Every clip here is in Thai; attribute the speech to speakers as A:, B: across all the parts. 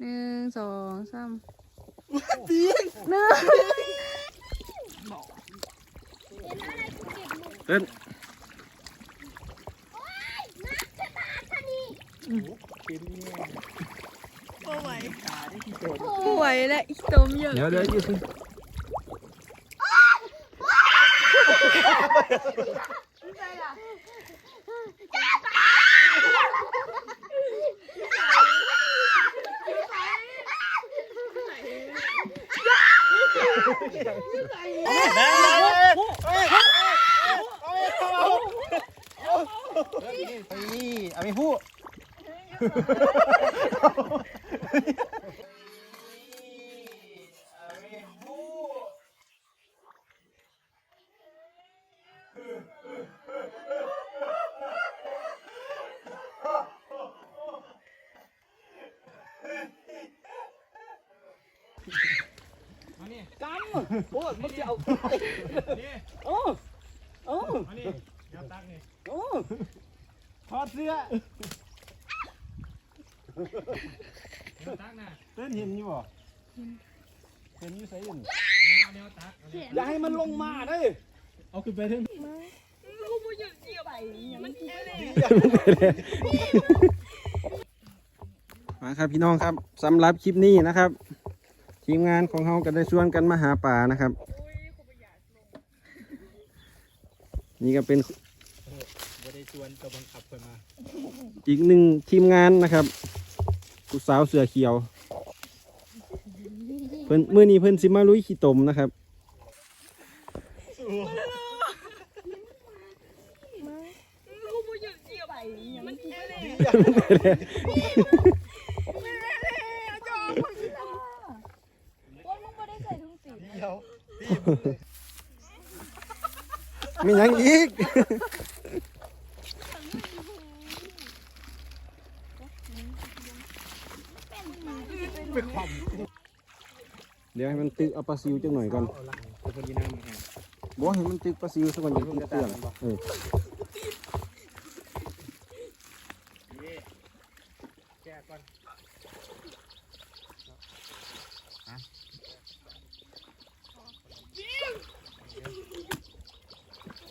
A: หนึ่งสองสาม
B: ตี
A: หนึ่ง
C: เต้น
B: เป็นเนี่ย
A: ไม่ไหว
B: ตาได้ที่โดน
A: ไม่ไหวแล้วอีกตมเยอะ
C: เดี๋ยวเดี๋ยวยืดขึ้ น
B: นี่อาไปพูด
D: กัน โอ้ยมันจะเอาโอ้โอ้
B: อันนี้เดี๋ยวตักนี่
D: โอ้
B: ถอดเสื้อเดี๋ยวตักนะเต้นเห็นอยู่บ่เห็นอยู่ใส่ยินเดี๋ยวตัก
D: อย่าให้มันลงมาเด้
B: เอาขึ้นไปถึง
C: มาครับพี่น้องครับสำหรับคลิปนี้นะครับ ทีมงานของเขาก็ได้ชวนกันมาหาป่านะครับ นี่ก็เป็น
B: บ่ได้ชวนตัวบังคับเพิ่นมา
C: อีกหนึ่งทีมงานนะครับผู้สาวเสือเขียว เพิ่นมื่อนี้เพิ่นสิมาลุยขี้ตมนะครับ
B: เดี๋ยว
C: มีหยังอีก เดี๋ยวให้มันตึกเอาปลาซิวจังหน่อยก่อนบอกให้มันตึกปลาซิวสักวันจะติดเครื่อนเออ
B: นี่แก้ก่อน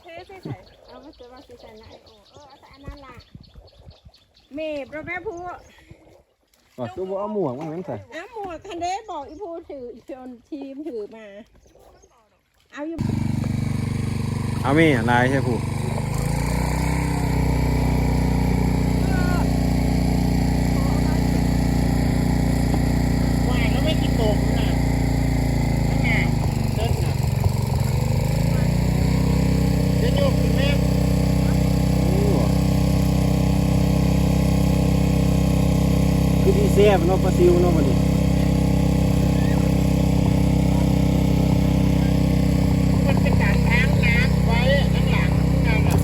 A: เท่ใส่ใส่เอามาเจอมาใส่ใส่ไหนโอ้เออเอาใส่อันนั้นล่ะ เมบเราแม่พู
C: ว่าคือบ่เอาหมวกมาให้มันใส่
A: อ้าหมวกคันเดสบอกอีพูถือจนทีมถือมา เอาอยู่
C: เอาแม่ลายใช่ผู้
B: ว่ายแล้วไม่กินตกนะนั่นไงเต้นน่ะเต้นอยู่คุณแม่
C: คือดีแซ่บเนาะปลาซิวเนาะบัดนี้
B: มันเป็นการล้างน้ำไว้ข้างหลังนั่นน่ะ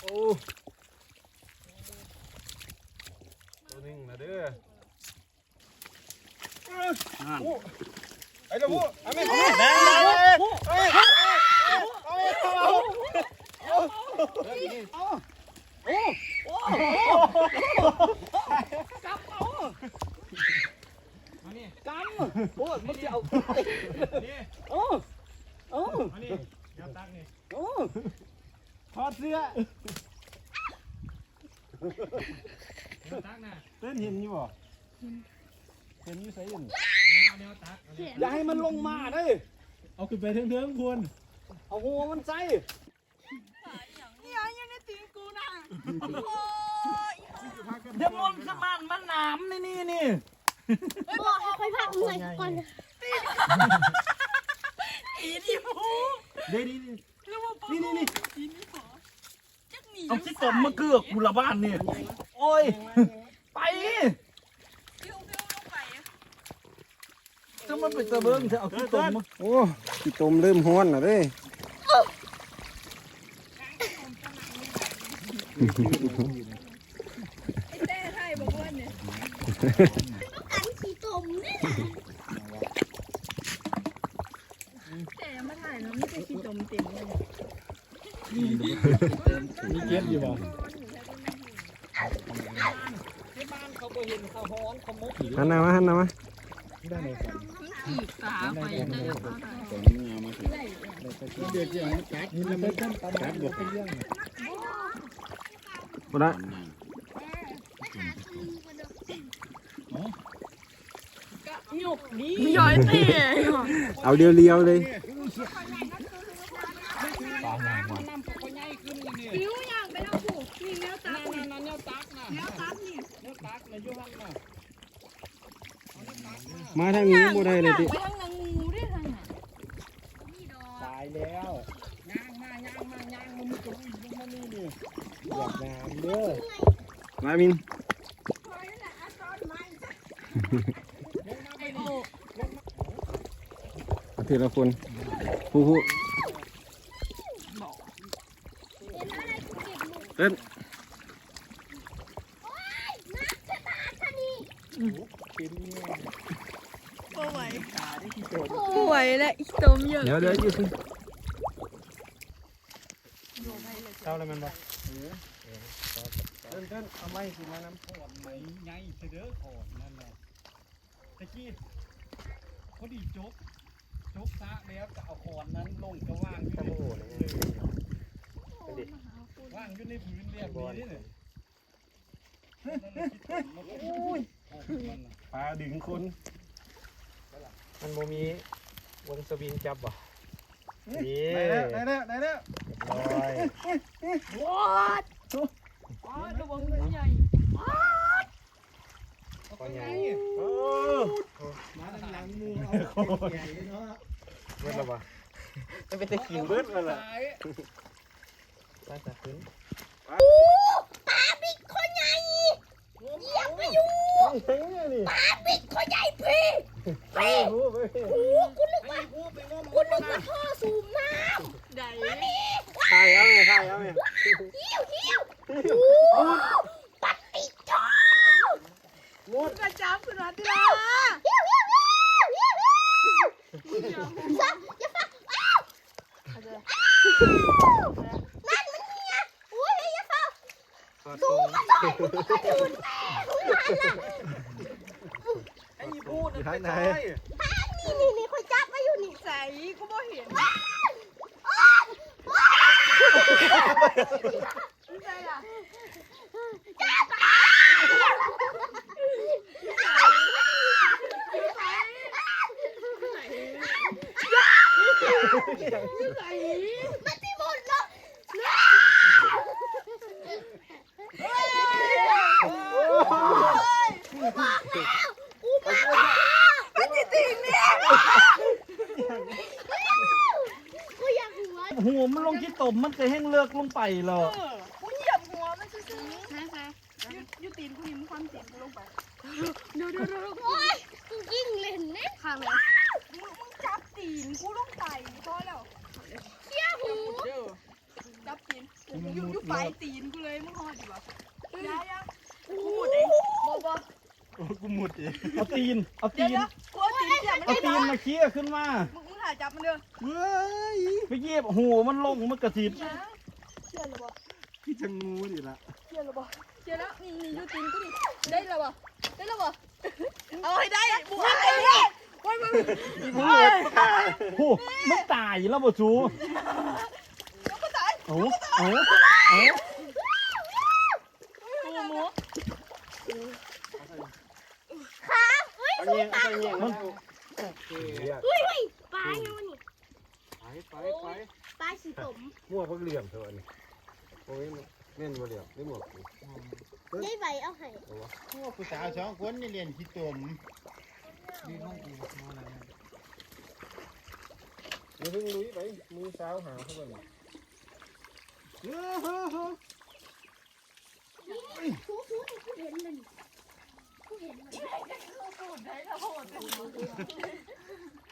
C: โอ้ ตัวนึงนะเด้อ
B: ไอ้เจ้าพูเอาไม่เอาไม่เอาอันนี้
D: กันโอ้ยมันจะเอา
B: นี่
D: โอ้โอ้
B: อันนี้เดี๋ยวตักนี่
D: โอ้
B: ถอดเสื้อเดี๋ยว ตักนะ
C: เต้นเห็นอยู่บ่เห็นอยู่ใส่ยิน
B: เดี๋ยวตัก
D: อย่าให้มันลงมาเด้
B: เอาขึ้นไปเทิงๆคุณ
D: เอาหัวมันใส่
B: เดี๋ยวมันขึ้นมามันน้ำนี่นี่นี่
E: บอกให้ค่อยพักหน่อยก่อน
B: เดี๋ยวนี่นี่
D: นี่นี่นี่
B: เอาที่ตมมาเกือกกูละบ้านนี่โอ้ ย ไปจะมันเป็นตะเบิ้งเธอเอาที่ตมมา
C: โอ้ขี้ตมเริ่มฮ้อนแล้วเด้
E: กันขี้ตมนี่แหละ
D: แต่มาถ่ายเนาะไม่ใช่ขี้จมเต็มเลย
F: มีเก็บอยู่บ่
B: ที่บ้านเขาบ่เห็นเขาฮ้อนเขามุก
C: หันหน้ามาหันหน้ามา
F: ได้ไหมครับ
D: ขีดตาไปได้แล้วก็ได้
F: เดือดอย่างนี้กัดนี่มันต้นกัดบ่เป็นเรื่อง
C: บ่ได้
D: หยกดีย้อยเตะ
C: เอาเรียวๆเลย
F: ปลาหางว่ะ
B: น้ำเขาก็ใหญ่ขึ้นเลยนี่
D: ผิวอย่างไปทางผูกนี่แนวตา
B: นั่นนั่นนั่นเนี่ยตักน่ะ
D: แนวตัดนี่
B: เนี่ยตักน่ะอยู่หั่นน่ะ
C: มาทางนี้บ่ได้เลยติ
D: ไปทางนางงูด้วยทางน่ะ
F: ตายแล้ว
B: ย่างมาย่างมาย่างมันมีกระบุยลงมานี่นี่
F: อยากน้ำเด้อ
C: มามิน
D: ไอโอ
C: เอาทีละคนผู้ผู้เต้น
D: ป่ ไหวยและอีตมเยอะ
C: เดี๋ยวเดี๋ยวอยู่สิ
F: เท่าแล้วมันบ่
C: เต้นเต้นเอาไม้สิมาน้ำ
B: ขอนไหมใหญ่เสด้อขอนนั่นแหละตะกี้พอดีจบจบซะแล้วจะเอาขอนนั้นลงก็ว่างอยู่ใน
F: โหเลย
B: ว่างอยู่ในพื้นเรียบดีนี่เลยโอ้ย
C: ปลาดึงคน
F: มันบ่มีวงสวิงจับบ่นี่
C: ได้แล้วได้แล้วได้แล้ว
F: ร้อย
D: อ๋อระวังงูใหญ่
F: ก็ใหญ่
C: โอ้
F: มาทางหลังมูเอาใหญ่เนาะเบิดแล้วบ่จะเป็นตะขิงเบิดแล้วล่ะไปจับขึ้น
E: ปลาบิ๊กคนใหญ่เหยียบไปอยู่
F: เฮ้ยนี่
E: ปลาบิ๊กคนใหญ่พี่
F: ไปหูไป
E: โอ้คุณนึกว่าคุณนึกว่าท่อสูบน้ำมานี่
C: ถ่ายเอาไงถ่ายเอาไง
E: เหี้ยวเหี้ยวโอ้ปัดติดท่อ
D: กระจับขึ้นมาที่ละ
E: เหี้ยวเหี้ยวเหี้ยวเหี้ยวเหี้ยวซับอย่าฟังอ้าวอ้าวนั่นมันเหี้ยอุ้ยอย่าฟัง
F: ขอ
E: ดู
F: ตรง
E: มาต่อยมึงก็ดูดแม่มึงนั่นน่ะ
B: ไอ้พูด
C: อยู่ทาง ไหน
E: ทางนี่นี่นี่คอยจับไว้อยู่นี่
D: ใส่กูบ่เห็นใส่ล่ะ
E: มันที่หมดแล้วกูมามันจะตีเนี่ยกูอยาก หัว
B: หัวมันลงที่ตมมันจะแห้งเลือกลงไปหรอ
D: กูเหยียบหัวมันซื่อๆนะคะยูตีนกูนี่มันความตีนกูลงไปเดี๋ยวเดี๋ยวเดี๋ยว
E: โอ้ยกูยิ่งเล่นเนี่ย
D: ข้างเลยมึงมึงจับตีนกูลงไปพอแล้ว
E: เชี่ยหู
D: จับตีนอยู่อยู่ปลายตีนกูเลยมึงหอดดีกว่ายายากูหมุดเองบ่บ่
F: กูหมุดอีก
B: เอาตีนเอา
D: เดี๋
B: ตี
D: ยวนเดี๋ยวกูเอาตีนเสียบมัน
B: เอา
D: ได้
B: ตีนมาเคี่ยขึ้นมา
D: มึงมึงถ่าย จับมันเด้อ
F: เว้ย
B: ไปเหยียบหัวมันลงมันกระติด
D: เชื่อหรือบ่
F: พี่จะงูดิละ
D: เชื่อหรือบ่เชื่อแล้วนี่นี่ยูตีนกูนี่ได้แล้วบ่ได้แล้วบ่เอาให้ได้บุกให้ได้โอ้ยมึง
B: โอ้มันตายแล้วบ่จู
D: แล้วก็ตาย
B: โอ้โอ้โอ้
D: หมูหมู
E: ขาเฮ้ย
C: เอาเงี้ยเอาเงี้ยมัน
E: เฮ้ย เฮ้ยปลาไงวะนี่
C: ไปไปไป
E: ปลาสีสม
C: มั่วเพิ่งเหลี่ยมเถอะนี่โอ้ยเม่นบ่เหลี่ยมนี่หมวก
E: ได้ใบเอาให้
F: พวกผู้สาวสองคนนี่เรียนขี้ตม
C: นี่เพิ่งลุยไปมือสาวหาเขาบ่นี่
E: ฟูฟูกูเห็นมันกูเห็นมัน
F: ก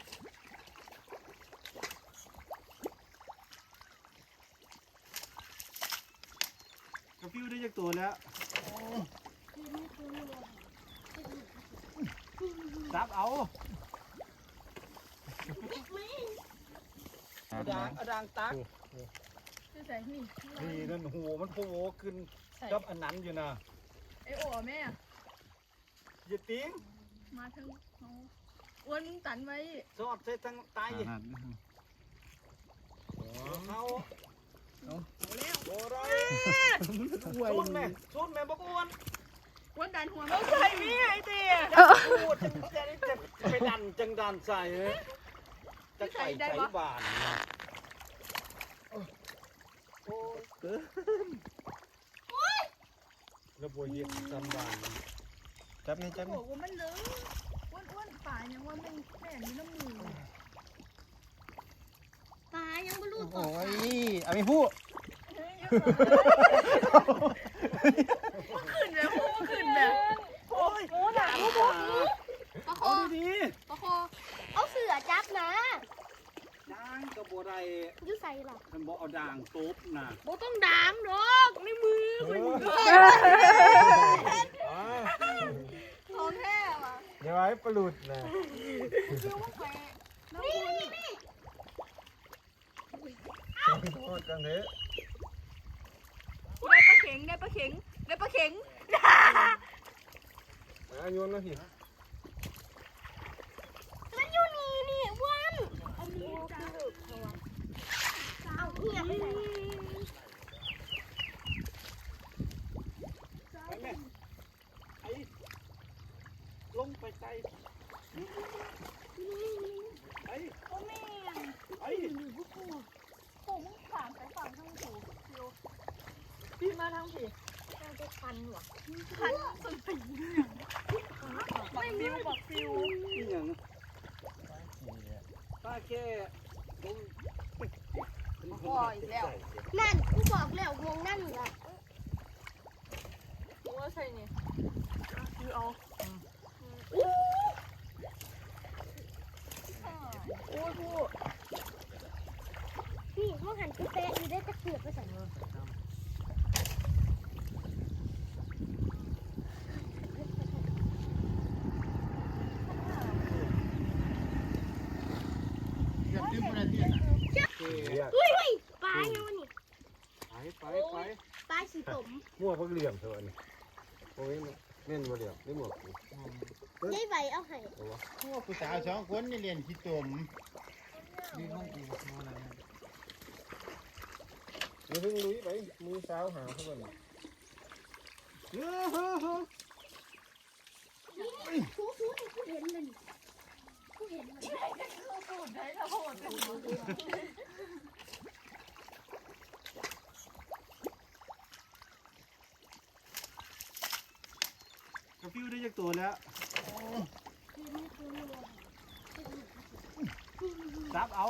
F: ระฟิวได้จากตัวแล้ว
B: เอาเอาดางเอาดางตัก
D: จะใส่นี่
B: นี่นั่นหัวมันโผล่ขึ้น
D: ใส่
B: กับอันนั้นอยู่นะ
D: ไอโอ้แม่
B: อย่าติ้ง
D: มาทั้งเอาอ้วนมึงตันไว้
B: สอดใส่ทั้งไตเขา ชนแม่ชนแม่บ่อ้วน
D: อ้วนดันหัวไม่ใช่มีไอ้เตี้ย
B: พูดจะได้จะไปดันจังดันใส่จะไก่ใส่บานโอ้ยเกินแล้วบัวเย็บทำบาน
C: จับนี่จับ
D: โอ้
C: นี่
D: โหมันเลอะอ้วนอ้วนป่ายังว่าไมันแม่มีน้ำมือ
E: ปลายังไม่รู้
C: โอ้
E: ตัว
C: ยเอาไม่พูด
D: เฮ้ยเยอะเลยขึ้นแบบขึ้นแบบ
B: โอ้ยโอ้ด่าลูก
E: ปลาค
B: เอา
E: อ
B: ดี
E: ปลาคอเอาเสือจับนะ
B: ๆด่างกับบัวไร
E: อยูใส่หรอ
B: มันบอกเอาด่างตบนะ
E: โบต้องดามหรอกในมือมัน
D: ท้องแท้ว่ะ
C: เดี๋ยวไว้ปลุดนะ
E: นี่นี่นี่
C: โทษกันเถอะ
D: ได้ปลาเข็งได้ปลาเข็งได้ปลาเข็ง
C: อะโยนมาผิด
E: มันอยู่นี่นี่วันอันนี้คือเอาเงียบไปไหน
B: ไปแม่ไอ้ลงไปใจไอ้
D: โอ้แม่
B: ไอ้
D: โอ้มึงผ่านไปฝั่งทางถูคิวพี่มาทางผิด
E: เราจะคันหรอ
D: ขันสนตีบักฟิวบักฟิว
B: ที่ยังป้าแค่ลง
D: พออีกแล้ว
E: นั่นกูบอกแล้ววงนั่นเหรอ
D: รู้ว่าใช่นี่คือเอาโอ้ยพูด
E: นี่เขาหันกูเตะอยู่ได้ตะเกียบไปใส่
C: เฮ้
E: ยเฮ้ยปลาไงวะนี่
B: ไปไปไป
E: ปลาสีสม
C: มั่วพิ่งเหลี่ยมเถอะนี่โอ้ยเม่นบ่เหลี่ยมนี่หมวก
E: ยายใบเอาให้
F: พวกผู้สาวสองคนนี่เรียนขี้ตม
C: นี่
E: ห้องกู
F: มาแล
C: ้วเพิ่งลุยไปมือสาวหาเขาบ่
B: อเฮ้อเฮ้อ
E: ทูทูนี่กูเห็นเลยนี่กูเห็นมัน
D: พูดได้แล้วโหดเป็น
B: กระฟิวได้จากตัวแล้วจับเอา